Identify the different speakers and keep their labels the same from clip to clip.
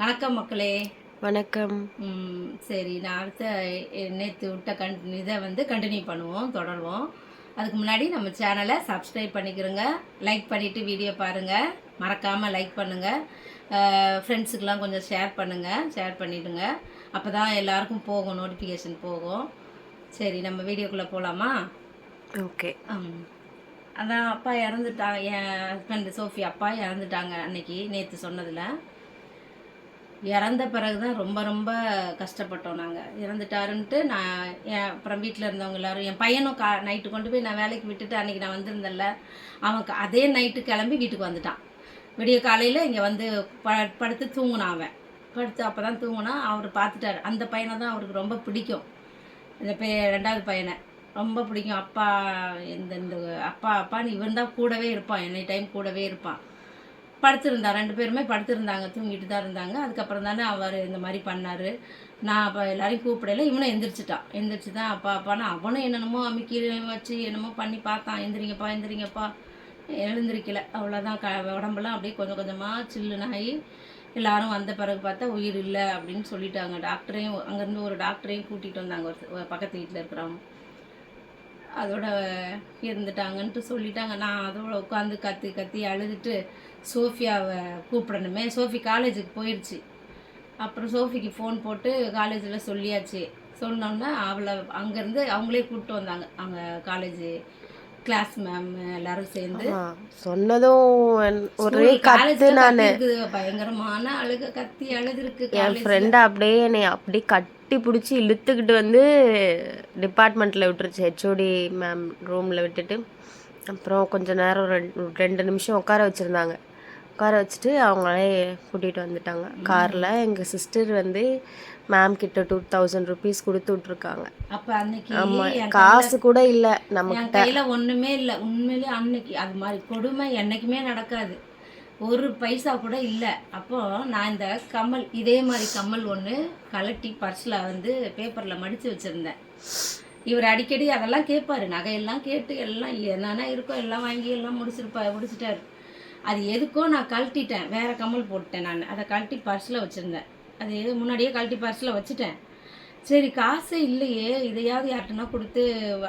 Speaker 1: வணக்கம் மக்களே.
Speaker 2: வணக்கம்.
Speaker 1: ம், சரி நான் அடுத்த நேற்று விட்ட கன் இதை வந்து கண்டினியூ பண்ணுவோம் தொடருவோம். அதுக்கு முன்னாடி நம்ம சேனலை சப்ஸ்கிரைப் பண்ணிக்கிறோங்க. லைக் பண்ணிவிட்டு வீடியோ பாருங்கள் மறக்காமல் லைக் பண்ணுங்கள் ஃப்ரெண்ட்ஸுக்கெலாம் கொஞ்சம் ஷேர் பண்ணுங்கள் ஷேர் பண்ணிவிடுங்க அப்போ தான் எல்லாருக்கும் போகும் நோட்டிஃபிகேஷன் போகும். சரி நம்ம வீடியோக்குள்ளே போகலாமா
Speaker 2: ஓகே.
Speaker 1: அதான் அப்பா இறந்துட்டாங்க என் ஹஸ்பண்ட் சோஃபி அப்பா இறந்துட்டாங்க அன்னைக்கு நேற்று சொன்னதில். இறந்த பிறகு தான் ரொம்ப ரொம்ப கஷ்டப்பட்டோம் நாங்கள் இறந்துட்டாருன்ட்டு நான் என் அப்புறம் வீட்டில் இருந்தவங்க எல்லாரும் என் பையனும் கா நைட்டு கொண்டு போய் நான் வேலைக்கு விட்டுட்டு அன்றைக்கி நான் வந்திருந்தேன்ல அவன் அதே நைட்டு கிளம்பி வீட்டுக்கு வந்துட்டான். விடிய காலையில் இங்கே வந்து ப படுத்து தூங்கினான் அவன். படுத்து அப்போ தான் தூங்கினான் அவர் பார்த்துட்டாரு அந்த பையனை தான் அவருக்கு ரொம்ப பிடிக்கும். இந்த பே ரெண்டாவது பையனை. ரொம்ப பிடிக்கும். அப்பா இந்த இந்த அப்பா அப்பான்னு இவன் தான் கூடவே இருப்பான். எனி டைம் கூடவே இருப்பான். படுத்திருந்தா ரெண்டு பேருமே படுத்திருந்தாங்க தூங்கிட்டு தான் இருந்தாங்க. அதுக்கப்புறம் தானே அவர் இந்த மாதிரி பண்ணார். நான் அப்போ எல்லாரையும் கூப்பிடல இவனும் எந்திரிச்சிட்டான் எந்திரிச்சு தான் அப்பா அப்பான்னு அவனும் என்னென்னமோ அமுக்கி வச்சு என்னமோ பண்ணி பார்த்தான். எந்திரிங்கப்பா எந்திரிங்கப்பா. எழுந்திருக்கல. அவ்வளோதான் க உடம்பெல்லாம் அப்படியே கொஞ்சம் கொஞ்சமாக சில்லுனாகி எல்லாரும் வந்த பிறகு பார்த்தா உயிர் இல்லை அப்படின்னு சொல்லிட்டாங்க. டாக்டரையும் அங்கேருந்து ஒரு டாக்டரையும் கூட்டிகிட்டு வந்தாங்க. ஒரு பக்கத்து வீட்டில் இருக்கிறவங்க. அதோட இருந்துட்டாங்கன்ட்டு சொல்லிட்டாங்க. நான் அதோட உட்காந்து கத்தி கத்தி அழுதுட்டு சோஃபியாவை கூப்பிடணுமே. சோஃபி காலேஜுக்கு போயிடுச்சு அப்புறம் சோஃபிக்கு ஃபோன் போட்டு காலேஜில் சொல்லியாச்சு. சொன்னோன்னே அவளை அங்கேருந்து அவங்களே கூப்பிட்டு வந்தாங்க. அங்கே காலேஜ் கிளாஸ் மேம் எல்லாரும் சேர்ந்து.
Speaker 2: சொன்னதும் ஒரே கத்து நான்.
Speaker 1: பயங்கரமான அழுக கத்தி அழுதுருக்கு
Speaker 2: என் ஃப்ரெண்டை அப்படியே என்னை அப்படியே கட்டி பிடிச்சி இழுத்துக்கிட்டு வந்து டிபார்ட்மெண்ட்டில் விட்டுருச்சு ஹெச்ஓடி மேம் ரூமில் விட்டுட்டு. அப்புறம் கொஞ்ச நேரம் ரெண்டு ரெண்டு நிமிஷம் உட்கார வச்சுருந்தாங்க. உட்கார வச்சுட்டு அவங்களே கூட்டிகிட்டு வந்துட்டாங்க. காரில் எங்கள் சிஸ்டர் வந்து மேம் கிட்ட டூ தௌசண்ட் ருபீஸ் கொடுத்து விட்ருக்காங்க
Speaker 1: அப்ப அன்னைக்கு
Speaker 2: ஆமாம் காசு கூட இல்லை நமக்கு
Speaker 1: கையில ஒண்ணுமே இல்ல. உண்மையிலே அன்னைக்கு அது மாதிரி கொடுமை என்னைக்குமே நடக்காது. ஒரு பைசா கூட இல்லை. அப்போ நான் இந்த கம்மல் இதே மாதிரி கம்மல் ஒன்று கலட்டி பர்ஸில் வந்து பேப்பரில் மடித்து வச்சுருந்தேன். இவர் அடிக்கடி அதெல்லாம் கேட்பாரு. நகையெல்லாம் கேட்டு எல்லாம் என்னென்ன இருக்கோ எல்லாம் வாங்கி எல்லாம் முடிச்சிருப்பா முடிச்சிட்டாரு. அது எதுக்கோ நான் கழட்டிட்டேன். வேறு கம்மல் போட்டேன் நான். அதை கழட்டி பர்ஸில் வச்சுருந்தேன். அது முன்னாடியே கழட்டி பர்ஸில் வச்சுட்டேன். சரி காசு இல்லையே. இதையாவது யார்கிட்டனா கொடுத்து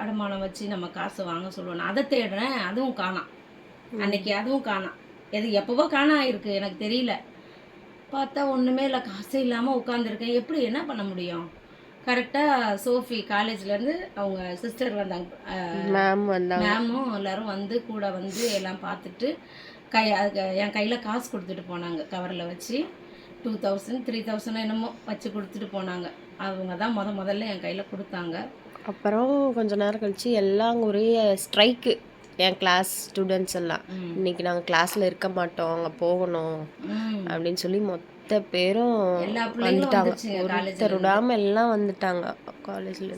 Speaker 1: அடமானம் வச்சு நம்ம காசு வாங்க சொல்லுவோம் அதை தேடுறேன். அதுவும் காணாம். அன்னைக்கு அதுவும் காணாம். எது எப்போவோ காணாம் ஆயிருக்கு எனக்கு தெரியல. பார்த்தா ஒன்றுமே இல்லை காசே இல்லாமல் உட்காந்துருக்கேன் எப்படி என்ன பண்ண முடியும்? கரெக்டாக சோஃபி காலேஜ்லேருந்து அவங்க சிஸ்டர் வந்தாங்க
Speaker 2: மேம் வந்தாங்க.
Speaker 1: மேமும் எல்லாரும் வந்து கூட வந்து எல்லாம் பார்த்துட்டு கை அதுக்கு என் கையில் காசு கொடுத்துட்டு போனாங்க கவரில் வச்சு. டூ தௌசண்ட் த்ரீ தௌசண்ட் என்னமோ வச்சு கொடுத்துட்டு போனாங்க. அவங்க தான் முத முதல்ல என் கையில் கொடுத்தாங்க.
Speaker 2: அப்புறம் கொஞ்ச நேரம் கழிச்சு எல்லாம் ஒரே ஸ்ட்ரைக்கு என் கிளாஸ் ஸ்டூடெண்ட்ஸ் எல்லாம். இன்னைக்கு நாங்கள் கிளாஸில் இருக்க மாட்டோம் அங்கே போகணும். அப்படின்னு சொல்லி மொத்த பேரும் வந்துட்டாங்க. ஒருத்தர் விடாம எல்லாம் வந்துட்டாங்க. காலேஜ்ல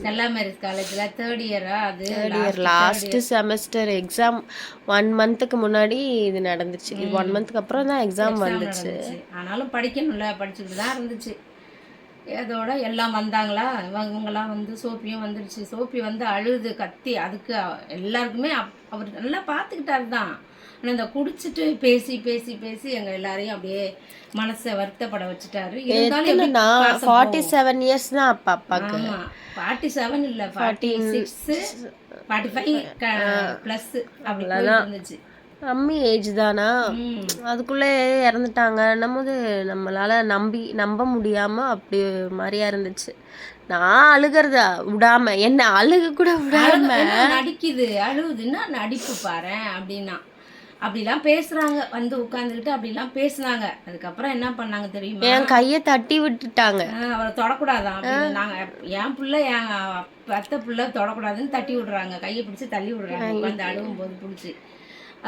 Speaker 1: காலேஜில் தேர்ட் இயரா அது?
Speaker 2: Third year last semester exam one மந்த்துக்கு முன்னாடி இது நடந்துச்சு ஒன் மந்த்துக்கு அப்புறம் தான் எக்ஸாம் வந்துச்சு.
Speaker 1: ஆனாலும் படிக்கணும்ல படிச்சுட்டு தான் இருந்துச்சு. அதோட எல்லாம் வந்தாங்களா? இவங்க- இவங்கெல்லாம் வந்து சோப்பியும் வந்துடுச்சு சோப்பி வந்து அழுது கத்தி. அதுக்கு எல்லாருக்குமே அவர் நல்லா பார்த்துக்கிட்டாரு தான். ஆனால் இந்த குடிச்சிட்டு பேசி பேசி பேசி எங்கள் எல்லாரையும் அப்படியே மனசை வருத்தப்பட வச்சுட்டாரு. இருந்தாலும்
Speaker 2: ஃபார்ட்டி செவன் இயர்ஸ் தான் அப்பா அப்பாக்கு.
Speaker 1: ஃபார்ட்டி செவன் இல்லை forty six forty five plus அப்படி போயிட்டு இருந்துச்சு.
Speaker 2: கம்மி ஏஜ் தானா. அதுக்குள்ளே இறந்துட்டாங்க. நம்மது நம்மளால நம்பி நம்ப முடியாம அப்படி மாதிரியா இருந்துச்சு. நான் அழுகிறத விடாம என்ன அழுக கூட விடாம.
Speaker 1: நடிக்குது? அழுவுதுன்னா நடிப்பு பாரு அப்படின்னா. அப்படிலாம் பேசுறாங்க. வந்து உட்காந்துக்கிட்டு அப்படிலாம் பேசுனாங்க. அதுக்கப்புறம் என்ன பண்ணாங்க தெரியுமா?
Speaker 2: என் கையை தட்டி விட்டுட்டாங்க.
Speaker 1: அவரை தொடக்கூடாதான் நாங்க என் புள்ள என் அத்தை புள்ள தொடக்கூடாதுன்னு தட்டி விடுறாங்க. கையை பிடிச்சி தள்ளி விடுறாங்க. உட்காந்து அழுவும் போது பிடிச்சி.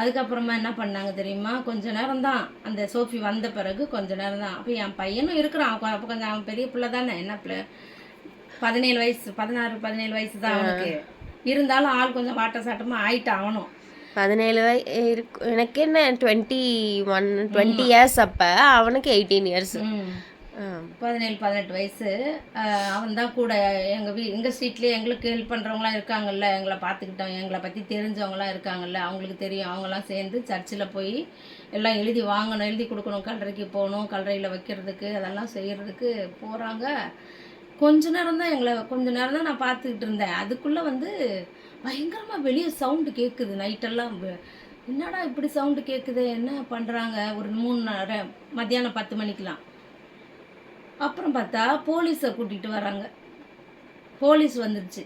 Speaker 1: அதுக்கப்புறமா என்ன பண்ணாங்க தெரியுமா? கொஞ்ச நேரம் தான் அந்த சோஃபி வந்த பிறகு கொஞ்ச நேரம் தான் அப்போ என் பையனும் இருக்கிறான். அப்போ கொஞ்சம் அவன் பெரிய பிள்ளை தானே. என்ன பிள்ளை? பதினேழு வயசு பதினாறு பதினேழு வயசு தான் அவனுக்கு. இருந்தாலும் ஆள் கொஞ்சம் வாட்ட சாட்டமாக ஆயிட்டான் அவனும்
Speaker 2: பதினேழு வய இருக்கு எனக்கு என்ன டுவெண்ட்டி ஒன் டுவெண்ட்டி இயர்ஸ் அப்போ அவனுக்கு எயிட்டீன் இயர்ஸ்.
Speaker 1: பதினேழு பதினெட்டு வயசு. அவன் தான் கூட எங்கள் வீ எங்கள் ஸ்ட்ரீட்லேயே எங்களுக்கு ஹெல்ப் பண்ணுறவங்களாம் இருக்காங்கல்ல எங்களை பார்த்துக்கிட்டோம். எங்களை பற்றி தெரிஞ்சவங்களாம் இருக்காங்கல்ல அவங்களுக்கு தெரியும். அவங்களாம் சேர்ந்து சர்ச்சில் போய் எல்லாம் எழுதி வாங்கணும் எழுதி கொடுக்கணும். கல்லறைக்கு போகணும் கல்லறையில் வைக்கிறதுக்கு அதெல்லாம் செய்கிறதுக்கு போகிறாங்க கொஞ்ச நேரம் தான் எங்களை கொஞ்ச நேரம் தான் நான் பார்த்துக்கிட்டு இருந்தேன். அதுக்குள்ளே வந்து பயங்கரமாக வெளியே சவுண்டு கேட்குது நைட்டெல்லாம் என்னடா இப்படி சவுண்டு கேட்குது என்ன பண்ணுறாங்க ஒரு மூணு நேரம் மத்தியானம் பத்து மணிக்கெலாம் அப்புறம் பார்த்தா போலீஸை கூட்டிகிட்டு வராங்க. போலீஸ் வந்துருச்சு.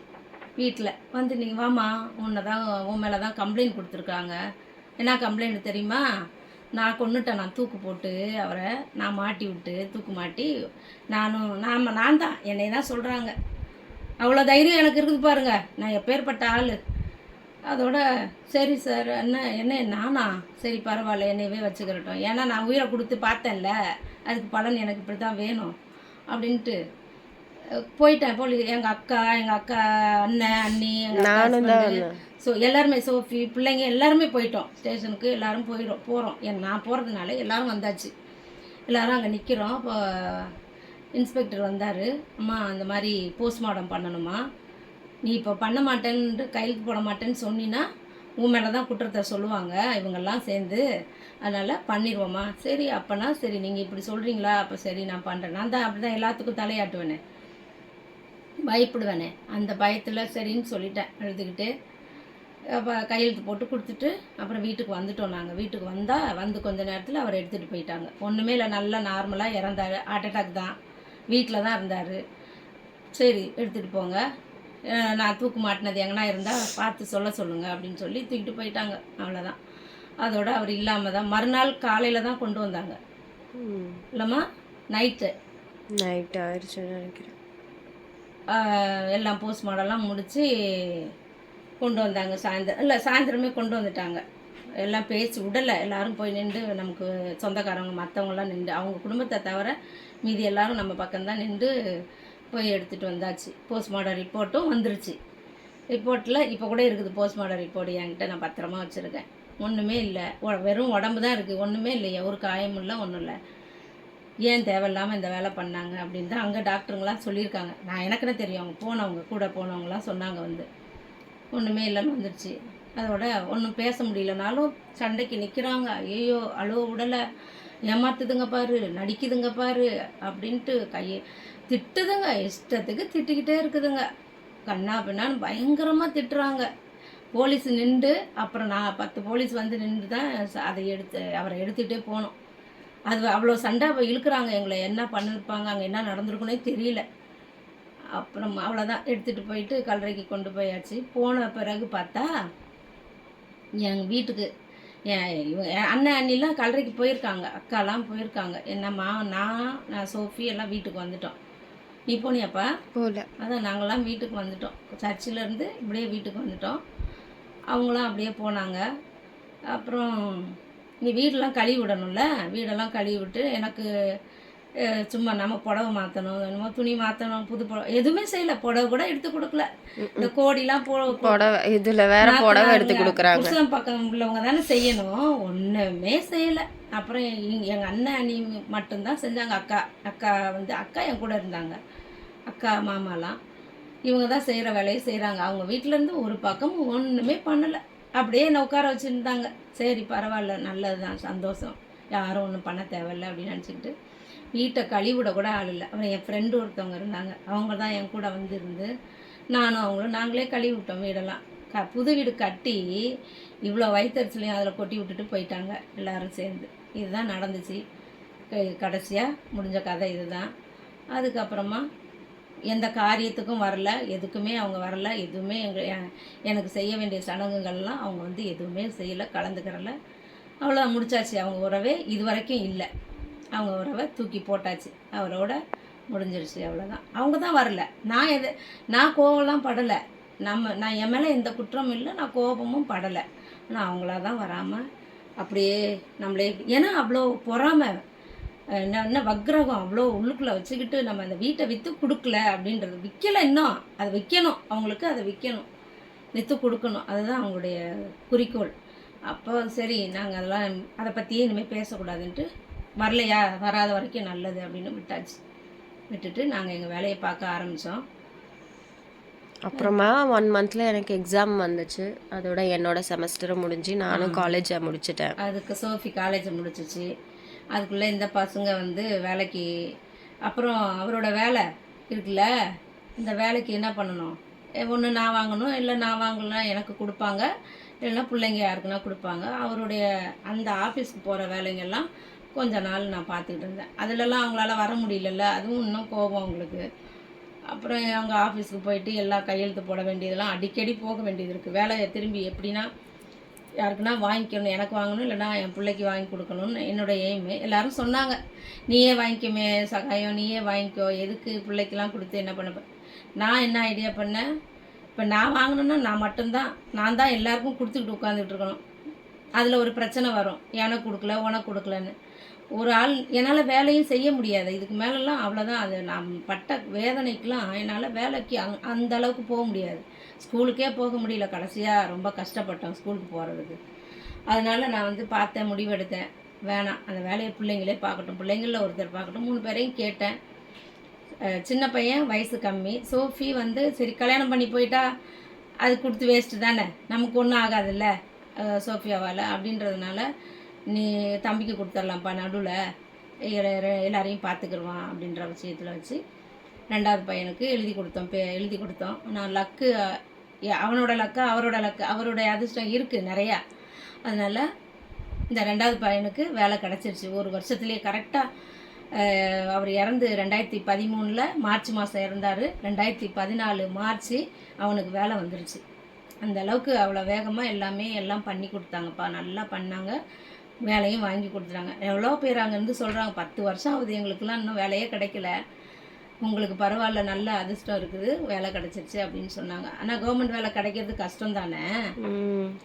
Speaker 1: வீட்டில் வந்து நீங்கள் வாமா உன்னை தான் உன் மேலே தான் கம்ப்ளைண்ட் கொடுத்துருக்காங்க. என்ன கம்ப்ளைண்ட் தெரியுமா? நான் கொண்டுட்டேன் நான் தூக்கு போட்டு அவரை நான் மாட்டி விட்டு தூக்கு மாட்டி நானும் நாம் நான் தான். என்னை தான் சொல்கிறாங்க அவ்வளோ தைரியம் எனக்கு இருக்குது பாருங்க. நான் எப்பேற்பட்ட ஆள். அதோட சரி சார் என்ன என்ன நானா? சரி பரவாயில்ல என்னையவே வச்சுக்கிறட்டும். ஏன்னா நான் உயிரை கொடுத்து பார்த்தேன்ல. அதுக்கு பலன் எனக்கு இப்படி தான் வேணும் அப்படின்ட்டு போயிட்டேன். போலி எங்கள் அக்கா எங்கள் அக்கா அண்ணன் அண்ணி எங்கள் ஸோ எல்லாருமே சோஃபி பிள்ளைங்க எல்லாருமே போயிட்டோம். ஸ்டேஷனுக்கு எல்லாரும் போயிடும் போகிறோம் என் நான் போகிறதுனால எல்லாரும் வந்தாச்சு. எல்லாரும் அங்கே நிற்கிறோம் அப்போ இன்ஸ்பெக்டர் வந்தார். அம்மா அந்த மாதிரி போஸ்ட்மார்ட்டம் பண்ணணுமா? நீ இப்போ பண்ண மாட்டேன்ட்டு கையெழுத்து போட மாட்டேன்னு சொன்னினா உன் மேலே தான் குற்றத்தை சொல்லுவாங்க. இவங்கெல்லாம் சேர்ந்து அதனால் பண்ணிடுவோம்மா சரி அப்போனா சரி நீங்கள் இப்படி சொல்கிறீங்களா அப்போ சரி நான் பண்ணுறேன் நான் தான் அப்படி தான் எல்லாத்துக்கும் தலையாட்டுவேனே. பயப்படுவேனே. அந்த பயத்தில் சரின்னு சொல்லிட்டேன் எழுதுக்கிட்டு அப்போ கையெழுத்து போட்டு கொடுத்துட்டு அப்புறம் வீட்டுக்கு வந்துட்டோம் நாங்கள் வீட்டுக்கு வந்தால் வந்து கொஞ்ச நேரத்தில் அவர் எடுத்துகிட்டு போயிட்டாங்க. ஒன்றுமே இல்லை நல்லா நார்மலாக இறந்தாரு. ஹார்ட் அட்டாக் தான். வீட்டில் தான் இருந்தார். சரி எடுத்துகிட்டு போங்க. நான் தூக்கு மாட்டினது எங்கன்னா இருந்தால் பார்த்து சொல்ல சொல்லுங்கள் அப்படின்னு சொல்லி தூக்கிட்டு போயிட்டாங்க. அவ்வளோதான் அதோட அவர் இல்லாமல் தான் மறுநாள் காலையில் தான் கொண்டு வந்தாங்க. இல்லைம்மா நைட்டு
Speaker 2: நைட் ஆயிடுச்சுன்னு நினைக்கிறேன்.
Speaker 1: எல்லாம் போஸ்ட் மாடலாம் முடித்து கொண்டு வந்தாங்க. சாயந்தரம் இல்லை சாயந்தரமே கொண்டு வந்துட்டாங்க. எல்லாம் பேசி விடலை எல்லாரும் போய் நின்று நமக்கு சொந்தக்காரங்க மற்றவங்களாம் நின்று அவங்க குடும்பத்தை தவிர மீதி எல்லாரும் நம்ம பக்கம்தான் நின்று போய் எடுத்துகிட்டு வந்தாச்சு. போஸ்ட்மார்ட்டம் ரிப்போர்ட்டும் வந்துருச்சு. ரிப்போர்ட்டில் இப்போ கூட இருக்குது போஸ்ட்மார்ட்டம் ரிப்போர்ட் என்கிட்ட நான் பத்திரமா வச்சுருக்கேன். ஒன்றுமே இல்லை. வெறும் உடம்பு தான் இருக்குது ஒன்றுமே இல்லையா. ஒரு காயமும் இல்லை ஒன்றும் இல்லை. ஏன் தேவையில்லாமல் இந்த வேலை பண்ணாங்க அப்படின்னு தான் அங்கே டாக்டருங்களாம் சொல்லியிருக்காங்க. நான் எனக்குன்னு தெரியும். அவங்க போனவங்க கூட போனவங்களாம் சொன்னாங்க வந்து. ஒன்றுமே இல்லைன்னு வந்துடுச்சு அதோட ஒன்றும் பேச முடியலனாலும் சண்டைக்கு நிற்கிறாங்க ஐயோ அழுவ விடலை. ஏமாத்துதுங்க பாரு. நடிக்குதுங்க பாரு. அப்படின்ட்டு கையை திட்டுதுங்க. இஷ்டத்துக்கு திட்டிக்கிட்டே இருக்குதுங்க. கண்ணா பின்னான்னு பயங்கரமாக திட்டுறாங்க. போலீஸ் நின்று அப்புறம் நான் பத்து போலீஸ் வந்து நின்று தான் அதை எடுத்து அவரை எடுத்துகிட்டே போனோம். அது அவ்வளோ சண்டை இழுக்கிறாங்க எங்களை. என்ன பண்ணிருப்பாங்க அங்கே என்ன நடந்திருக்குன்னே தெரியல. அப்புறம் அவ்வளோதான் எடுத்துகிட்டு போயிட்டு கல்லறைக்கு கொண்டு போயாச்சு. போன பிறகு பார்த்தா எங்கள் வீட்டுக்கு என் இவங்க அண்ணன் அண்ணிலாம் கல்லறைக்கு போயிருக்காங்க. அக்காலாம் போயிருக்காங்க. என்னம்மா நான் நான் சோஃபி எல்லாம் வீட்டுக்கு வந்துட்டோம். நீ போனியாப்பா?
Speaker 2: போகல
Speaker 1: அதான் நாங்களாம் வீட்டுக்கு வந்துட்டோம். சர்ச்சில் இருந்து இப்படியே வீட்டுக்கு வந்துட்டோம். அவங்களாம் அப்படியே போனாங்க. அப்புறம் நீ வீடெல்லாம் கழுவி விடணும்ல? வீடெல்லாம் கழுவி விட்டு எனக்கு சும்மா நம்ம புடவை மாற்றணும் என்னமோ துணி மாற்றணும் புது புடவை எதுவுமே செய்யல. புடவை கூட எடுத்து கொடுக்கல. இந்த கோடிலாம்
Speaker 2: புடவை இதுல வேற புடவை எடுத்து கொடுக்குறாங்க.
Speaker 1: புருஷன் பக்கம் உள்ளவங்க தானே செய்யணும். ஒன்றுமே செய்யலை. அப்புறம் எங்க- எங்க அண்ணன் அண்ணி மட்டும்தான் செஞ்சாங்க. அக்கா அக்கா வந்து அக்கா என் கூட இருந்தாங்க. அக்கா மாமாலாம். இவங்க தான் செய்கிற வேலையை செய்கிறாங்க அவங்க வீட்டிலேருந்து ஒரு பக்கம் ஒன்றுமே பண்ணலை. அப்படியே என்னை உட்கார வச்சுருந்தாங்க. சரி பரவாயில்ல நல்லது தான் சந்தோஷம். யாரும் ஒன்றும் பண்ண தேவையில்ல அப்படின்னு நினச்சிக்கிட்டு வீட்டை கழிவிட கூட ஆள் இல்லை. அப்புறம் என் ஃப்ரெண்டு ஒருத்தவங்க இருந்தாங்க. அவங்க தான் என் கூட வந்து இருந்து நானும் அவங்களும் நாங்களே கழுவி விட்டோம் வீடெல்லாம். க புது வீடு கட்டி இவ்வளோ வயிற்றுலையும் அதில் கொட்டி விட்டுட்டு போயிட்டாங்க எல்லாரும் சேர்ந்து. இதுதான் நடந்துச்சு. கடைசியாக முடிஞ்ச கதை இதுதான். அதுக்கப்புறமா எந்த காரியத்துக்கும் வரல எதுக்குமே அவங்க வரல எதுவுமே எங்கள் எனக்கு செய்ய வேண்டிய சடங்குகள்லாம் அவங்க வந்து எதுவுமே செய்யலை கலந்துக்கிறல. அவ்வளோ முடிச்சாச்சு. அவங்க உறவே இது வரைக்கும் இல்லை. அவங்க உறவை தூக்கி போட்டாச்சு. அவரோட முடிஞ்சிருச்சு அவ்வளோதான் அவங்க தான் வரல. நான் எது நான் கோவம்லாம் படலை. நம்ம நான் என் மேலே எந்த குற்றமும் இல்லை நான் கோபமும் படலை. ஆனால் அவங்களா தான் வராமல் அப்படியே நம்மளே ஏன்னா அவ்வளோ பொறாமை. என்ன என்ன வக்ரகம் அவ்வளோ உள்ளுக்குள்ளே வச்சுக்கிட்டு நம்ம அந்த வீட்டை விற்று கொடுக்கல அப்படின்றது. விற்கலை இன்னும். அதை விற்கணும் அவங்களுக்கு அதை விற்கணும் விற்று கொடுக்கணும். அதுதான் அவங்களுடைய குறிக்கோள். அப்போ சரி நாங்கள் அதெல்லாம் அதை பற்றியே இனிமேல் பேசக்கூடாதுன்ட்டு வரலையா? வராத வரைக்கும் நல்லது அப்படின்னு விட்டாச்சு. விட்டுட்டு நாங்கள் எங்கள் வேலையை பார்க்க ஆரம்பித்தோம்
Speaker 2: அப்புறமா ஒன் மந்த்தில் எனக்கு எக்ஸாம் வந்துச்சு. அதோட என்னோட செமஸ்டரும் முடிஞ்சு நானும் காலேஜை முடிச்சிட்டேன்.
Speaker 1: அதுக்கு சோஃபி காலேஜ் முடிச்சிச்சு. அதுக்குள்ளே இந்த பசங்க வந்து வேலைக்கு அப்புறம் அவரோட வேலை இருக்குல்ல இந்த வேலைக்கு என்ன பண்ணணும்? ஒன்று நான் வாங்கணும் இல்லை நான் வாங்கலாம் எனக்கு கொடுப்பாங்க இல்லைன்னா பிள்ளைங்க யாருக்குன்னா கொடுப்பாங்க. அவருடைய அந்த ஆஃபீஸ்க்கு போகிற வேலைங்கெல்லாம் கொஞ்ச நாள் நான் பார்த்துக்கிட்டு இருந்தேன். அதிலெல்லாம் அவங்களால வர முடியலல்ல அதுவும் இன்னும் கோபம் அவங்களுக்கு. அப்புறம் அவங்க ஆஃபீஸ்க்கு போயிட்டு எல்லா கையெழுத்து போட வேண்டியதெல்லாம் அடிக்கடி போக வேண்டியது இருக்குது வேலையை திரும்பி எப்படின்னா யாருக்குன்னா வாங்கிக்கணும் எனக்கு வாங்கணும் இல்லைன்னா என் பிள்ளைக்கு வாங்கி கொடுக்கணும்னு என்னோட எய்மு எல்லாரும் சொன்னாங்க நீயே வாங்கிக்கோமே சகாயம் நீயே வாங்கிக்கோ எதுக்கு பிள்ளைக்கெலாம் கொடுத்து என்ன பண்ண நான் என்ன ஐடியா பண்ணேன்? இப்போ நான் வாங்கணுன்னா நான் மட்டும்தான் நான் தான் எல்லாருக்கும் கொடுத்துக்கிட்டு உட்காந்துட்டு இருக்கணும். அதில் ஒரு பிரச்சனை வரும் எனக்கு கொடுக்கல உனக்கு கொடுக்கலன்னு. ஒரு ஆள் என்னால் வேலையும் செய்ய முடியாது. இதுக்கு மேலெல்லாம் அவ்வளோதான் அது நான் பட்ட வேதனைக்கெலாம் என்னால் வேலைக்கு அங் அந்த அளவுக்கு போக முடியாது. ஸ்கூலுக்கே போக முடியல. கடைசியாக ரொம்ப கஷ்டப்பட்டோம் ஸ்கூலுக்கு போகிறதுக்கு அதனால நான் வந்து பார்த்தேன் முடிவெடுத்தேன். வேணாம். அந்த வேலையை பிள்ளைங்களே பார்க்கட்டும். பிள்ளைங்களில் ஒருத்தர் பார்க்கட்டும். மூணு பேரையும் கேட்டேன். சின்ன பையன் வயசு கம்மி. சோஃபி வந்து சரி கல்யாணம் பண்ணி போயிட்டா அது கொடுத்து வேஸ்ட்டு தானே? நமக்கு ஒன்றும் ஆகாதுல்ல சோஃபியாவால் அப்படின்றதுனால நீ தம்பிக்கு கொடுத்துர்லாம்ப்பா நடுவில். எல்லாரையும் பார்த்துக்கிடுவான் அப்படின்ற விஷயத்தில் வச்சு ரெண்டாவது பையனுக்கு எழுதி கொடுத்தோம் பே எழுதி கொடுத்தோம். நான் லக்கு அவனோட லக்கு அவரோட லக்கு அவருடைய அதிர்ஷ்டம் இருக்குது நிறையா. அதனால் இந்த ரெண்டாவது பையனுக்கு வேலை கிடச்சிருச்சு. ஒரு வருஷத்துலேயே கரெக்டாக அவர் இறந்து ரெண்டாயிரத்தி பதிமூணில் மார்ச் மாதம் இறந்தார். ரெண்டாயிரத்தி பதினாலு மார்ச் அவனுக்கு வேலை வந்துருச்சு. அந்த அளவுக்கு அவ்வளோ வேகமாக எல்லாமே எல்லாம் பண்ணி கொடுத்தாங்கப்பா. நல்லா பண்ணாங்க. வேலையும் வாங்கி கொடுத்துட்டாங்க எவ்வளோ பேர் அங்கேருந்து சொல்கிறாங்க பத்து வருஷம் ஆகுது எங்களுக்கெல்லாம் இன்னும் வேலையே கிடைக்கல. உங்களுக்கு பரவாயில்ல நல்ல அதிர்ஷ்டம் இருக்குது வேலை கிடச்சிருச்சு அப்படின்னு சொன்னாங்க. ஆனால் கவர்மெண்ட் வேலை கிடைக்கிறது கஷ்டம் தானே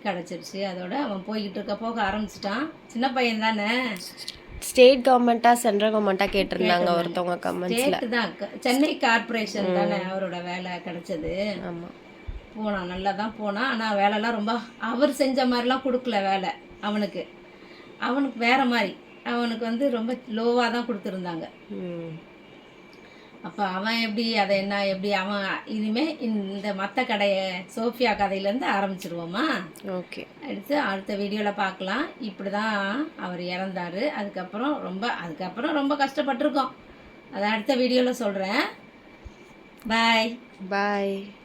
Speaker 1: கிடச்சிருச்சு. அதோட அவன் போய்கிட்டு இருக்க போக ஆரம்பிச்சிட்டான். சின்ன பையன் தானே?
Speaker 2: ஸ்டேட் கவர்மெண்ட்டா சென்ட்ரல் கவர்மெண்ட்டா கேட்டிருந்தாங்க ஒருத்தவங்க கமெண்ட்ஸ்ல
Speaker 1: தான். சென்னை கார்ப்பரேஷன் தானே அவரோட வேலை கிடைச்சது.
Speaker 2: ஆமா.
Speaker 1: போனான் நல்லா தான் போனான். ஆனால் வேலைலாம் ரொம்ப அவர் செஞ்ச மாதிரிலாம் கொடுக்கல வேலை அவனுக்கு. அவனுக்கு வேற மாதிரி. அவனுக்கு வந்து ரொம்ப லோவாக தான் கொடுத்துருந்தாங்க.
Speaker 2: ம்.
Speaker 1: அப்போ அவன் எப்படி அதை என்ன எப்படி அவன் இனிமே இந்த மற்ற கடையை சோஃபியா கதையிலேருந்து ஆரம்பிச்சிருவோமா?
Speaker 2: ஓகே.
Speaker 1: அடுத்து அடுத்த வீடியோவில் பார்க்கலாம். இப்படி தான் அவர் இறந்தார். அதுக்கப்புறம் ரொம்ப அதுக்கப்புறம் ரொம்ப கஷ்டப்பட்டிருக்கோம். அதை அடுத்த வீடியோவில் சொல்கிறேன் பாய்
Speaker 2: பாய்